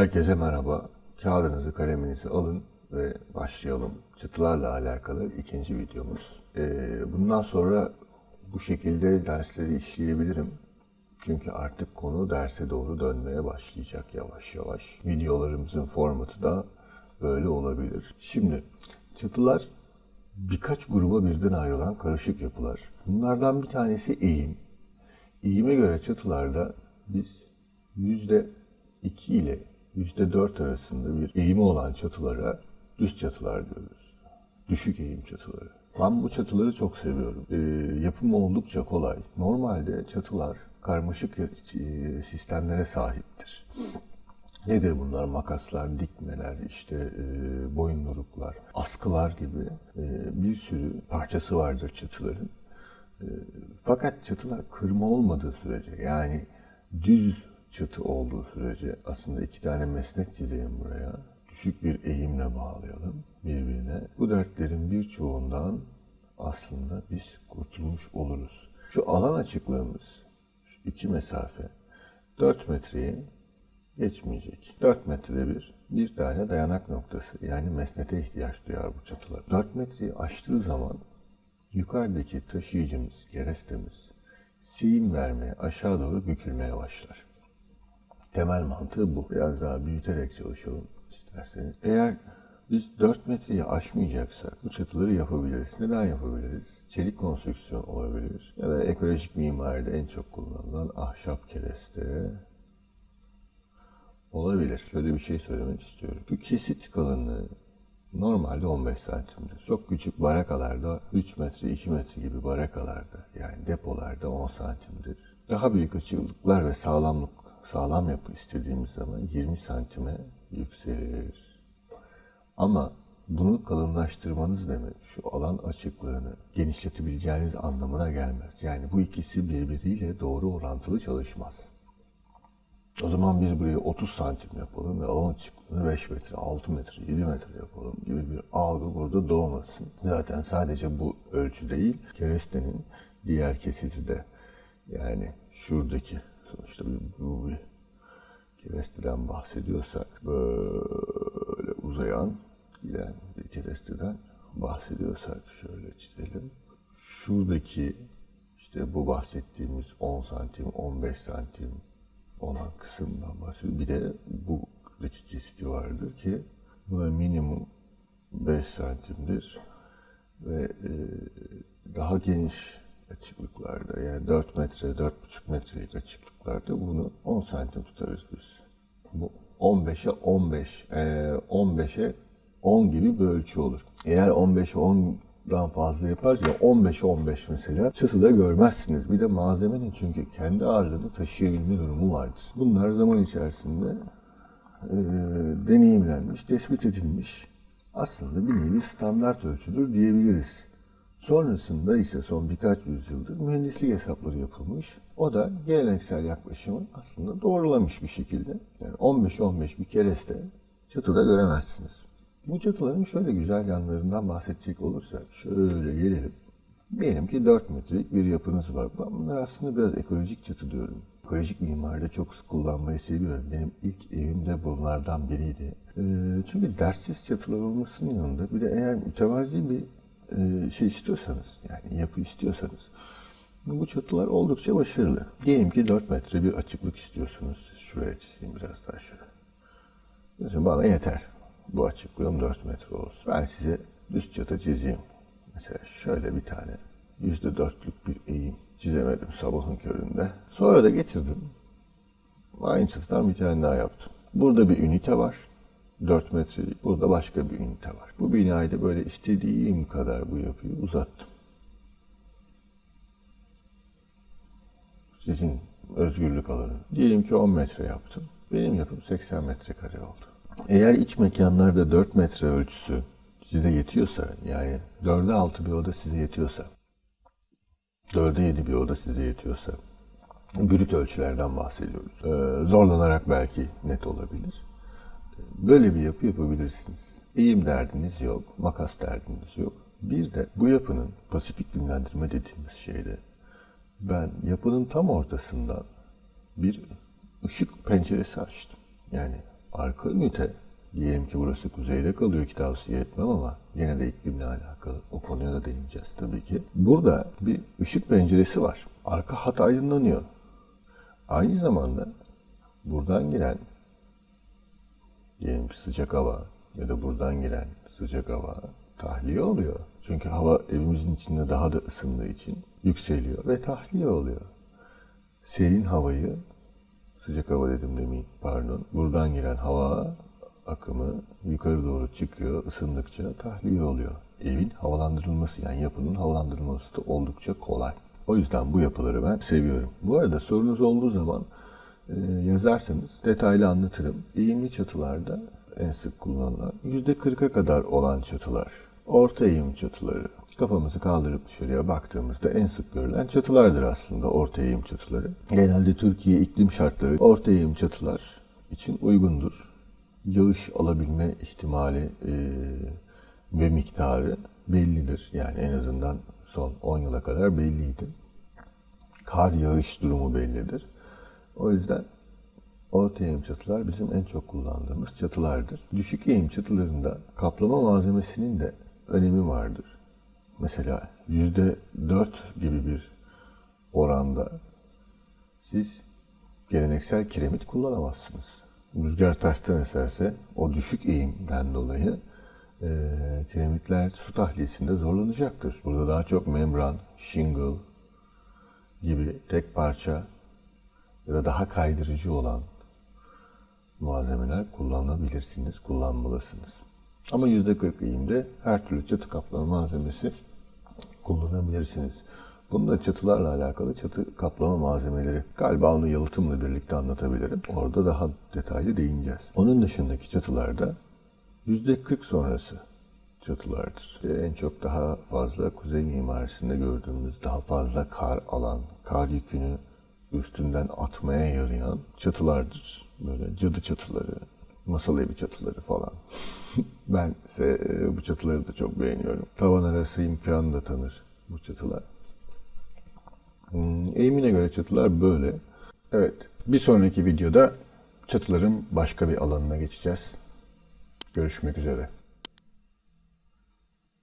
Herkese merhaba. Kağıdınızı, kaleminizi alın ve başlayalım. Çıtılarla alakalı ikinci videomuz. Ee, bundan sonra bu şekilde dersleri işleyebilirim. Çünkü artık konu derse doğru dönmeye başlayacak yavaş yavaş. Videolarımızın formatı da böyle olabilir. Şimdi çıtılar birkaç gruba birden ayrılan karışık yapılar. Bunlardan bir tanesi eğim. Eğime göre çatılarda biz yüzde iki ile yüzde dört arasında bir eğimi olan çatılara düz çatılar diyoruz. Düşük eğim çatıları. Ben bu çatıları çok seviyorum. Ee, yapımı oldukça kolay. Normalde çatılar karmaşık e, sistemlere sahiptir. Nedir bunlar? Makaslar, dikmeler, işte e, boyunluruklar, askılar gibi e, bir sürü parçası vardır çatıların. E, fakat çatılar kırma olmadığı sürece yani düz çatı olduğu sürece aslında iki tane mesnet çizelim buraya. Düşük bir eğimle bağlayalım birbirine. Bu dertlerin birçoğundan aslında biz kurtulmuş oluruz. Şu alan açıklığımız, şu iki mesafe 4 metreyi geçmeyecek. 4 metrede bir, bir tane dayanak noktası yani mesnete ihtiyaç duyar bu çatılar. 4 metreyi aştığı zaman yukarıdaki taşıyıcımız, kerestemiz seyim vermeye, aşağı doğru bükülmeye başlar. Temel mantığı bu. Biraz daha büyüterek çalışalım isterseniz. Eğer biz 4 metreyi aşmayacaksak bu çatıları yapabiliriz. Neden yapabiliriz? Çelik konstrüksiyon olabilir. Ya da ekolojik mimaride en çok kullanılan ahşap kereste olabilir. Şöyle bir şey söylemek istiyorum. Şu kesit kalınlığı normalde 15 santimdir. Çok küçük barakalarda 3 metre, 2 metre gibi barakalarda yani depolarda 10 santimdir. Daha büyük açıklıklar ve sağlamlık, sağlam yapı istediğimiz zaman 20 santime yükselir. Ama bunu kalınlaştırmanız demek şu alan açıklığını genişletebileceğiniz anlamına gelmez. Yani bu ikisi birbiriyle doğru orantılı çalışmaz. O zaman biz buraya 30 santim yapalım ve alan açıklığını 5 metre, 6 metre, 7 metre yapalım gibi bir algı burada doğmasın. Zaten sadece bu ölçü değil, kerestenin diğer kesiti de yani şuradaki sonuçta bir, bir keresteden bahsediyorsak böyle uzayan giden bir keresteden bahsediyorsak şöyle çizelim. Şuradaki işte bu bahsettiğimiz 10 santim, 15 santim olan kısımdan bahsediyorum. Bir de buradaki kesiti vardır ki bu da minimum 5 santimdir ve e, daha geniş açıklıklarda yani 4 metre, 4,5 metrelik açıklıklarda bunu 10 santim tutarız biz. Bu 15'e 15, e, 15'e 10 gibi bir ölçü olur. Eğer 15'e 10'dan fazla yaparsa 15'e 15 mesela çatıda görmezsiniz. Bir de malzemenin çünkü kendi ağırlığını taşıyabilme durumu vardır. Bunlar zaman içerisinde e, deneyimlenmiş, tespit edilmiş aslında bir nevi standart ölçüdür diyebiliriz. Sonrasında ise son birkaç yüzyıldır mühendislik hesapları yapılmış. O da geleneksel yaklaşımı aslında doğrulamış bir şekilde. Yani 15-15 bir kereste çatıda göremezsiniz. Bu çatıların şöyle güzel yanlarından bahsedecek olursak şöyle gelelim. Diyelim ki 4 metrelik bir yapınız var. Ben bunlar aslında biraz ekolojik çatı diyorum. Ekolojik mimaride çok sık kullanmayı seviyorum. Benim ilk evim de bunlardan biriydi. Ee, çünkü dersiz çatılar olmasının yanında bir de eğer mütevazi bir e, şey istiyorsanız yani yapı istiyorsanız bu çatılar oldukça başarılı. Diyelim ki 4 metre bir açıklık istiyorsunuz. Şuraya çizeyim biraz daha şöyle. Diyorsun bana yeter. Bu açıklığım 4 metre olsun. Ben size düz çatı çizeyim. Mesela şöyle bir tane yüzde dörtlük bir eğim çizemedim sabahın köründe. Sonra da getirdim. Aynı çatıdan bir tane daha yaptım. Burada bir ünite var. 4 metrelik. Burada başka bir ünite var. Bu binayı da böyle istediğim kadar bu yapıyı uzattım. Sizin özgürlük alanı. Diyelim ki 10 metre yaptım. Benim yapım 80 metrekare oldu. Eğer iç mekanlarda 4 metre ölçüsü size yetiyorsa, yani 4'e 6 bir oda size yetiyorsa, 4'e 7 bir oda size yetiyorsa, brüt ölçülerden bahsediyoruz. Ee, zorlanarak belki net olabilir. Böyle bir yapı yapabilirsiniz. Eğim derdiniz yok, makas derdiniz yok. Bir de bu yapının pasifik dimlendirme dediğimiz şeyde ben yapının tam ortasından bir ışık penceresi açtım. Yani arka ünite diyelim ki burası kuzeyde kalıyor ki tavsiye etmem ama yine de iklimle alakalı. O konuya da değineceğiz tabii ki. Burada bir ışık penceresi var. Arka hat aydınlanıyor. Aynı zamanda buradan giren diyelim ki sıcak hava ya da buradan giren sıcak hava tahliye oluyor. Çünkü hava evimizin içinde daha da ısındığı için yükseliyor ve tahliye oluyor. Serin havayı sıcak hava dedim demeyin pardon. Buradan giren hava akımı yukarı doğru çıkıyor. ısındıkça tahliye oluyor. Evin havalandırılması yani yapının havalandırılması da oldukça kolay. O yüzden bu yapıları ben seviyorum. Bu arada sorunuz olduğu zaman yazarsanız detaylı anlatırım. Eğimli çatılarda en sık kullanılan %40'a kadar olan çatılar. Orta eğim çatıları. Kafamızı kaldırıp dışarıya baktığımızda en sık görülen çatılardır aslında orta eğim çatıları. Genelde Türkiye iklim şartları orta eğim çatılar için uygundur. Yağış alabilme ihtimali e, ve miktarı bellidir. Yani en azından son 10 yıla kadar belliydi. Kar yağış durumu bellidir. O yüzden orta eğim çatılar bizim en çok kullandığımız çatılardır. Düşük eğim çatılarında kaplama malzemesinin de önemi vardır. Mesela yüzde dört gibi bir oranda siz geleneksel kiremit kullanamazsınız. Rüzgar tersten eserse o düşük eğimden dolayı e, kiremitler su tahliyesinde zorlanacaktır. Burada daha çok membran, shingle gibi tek parça ya da daha kaydırıcı olan malzemeler kullanabilirsiniz, kullanmalısınız. Ama %40 eğimde her türlü çatı kaplama malzemesi kullanabilirsiniz. Bunu da çatılarla alakalı çatı kaplama malzemeleri galiba onu yalıtımla birlikte anlatabilirim. Orada daha detaylı değineceğiz. Onun dışındaki çatılarda %40 sonrası çatılardır. İşte en çok daha fazla kuzey mimarisinde gördüğümüz daha fazla kar alan, kar yükünü üstünden atmaya yarayan çatılardır. Böyle cadı çatıları, masal evi çatıları falan. ben ise e, bu çatıları da çok beğeniyorum. Tavan arası imkanı da tanır bu çatılar. Hmm, Eğimine göre çatılar böyle. Evet, bir sonraki videoda çatıların başka bir alanına geçeceğiz. Görüşmek üzere.